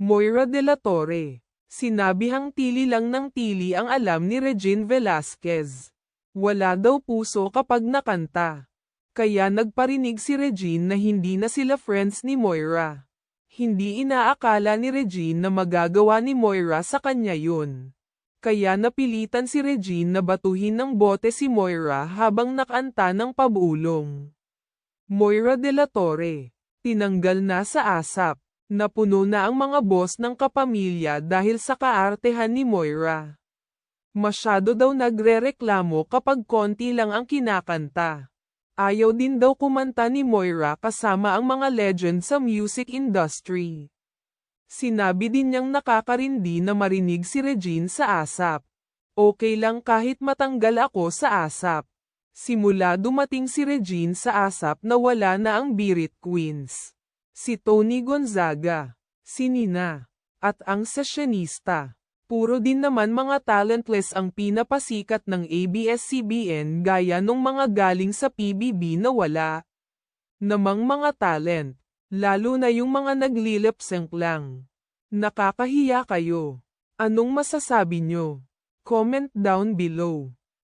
Moira de la Torre. Sinabihang tili lang ng tili ang alam ni Regine Velasquez. Wala daw puso kapag nakanta. Kaya nagparinig si Regine na hindi na sila friends ni Moira. Hindi inaakala ni Regine na magagawa ni Moira sa kanya yun. Kaya napilitan si Regine na batuhin ng bote si Moira habang nakanta ng pabulong. Moira de la Torre, tinanggal na sa asap. Napuno na ang mga boss ng kapamilya dahil sa kaartehan ni Moira. Masyado daw nagrereklamo kapag konti lang ang kinakanta. Ayaw din daw kumanta ni Moira kasama ang mga legend sa music industry. Sinabi din niyang nakakarindi na marinig si Regine sa asap. Okay lang kahit matanggal ako sa asap. Simula dumating si Regine sa asap na wala na ang Birit Queens. Si Tony Gonzaga, si Nina, at ang sessionista. Puro din naman mga talentless ang pinapasikat ng ABS-CBN gaya nung mga galing sa PBB na wala. Namang mga talent, lalo na yung mga naglilip sync lang. Nakakahiya kayo. Anong masasabi nyo? Comment down below.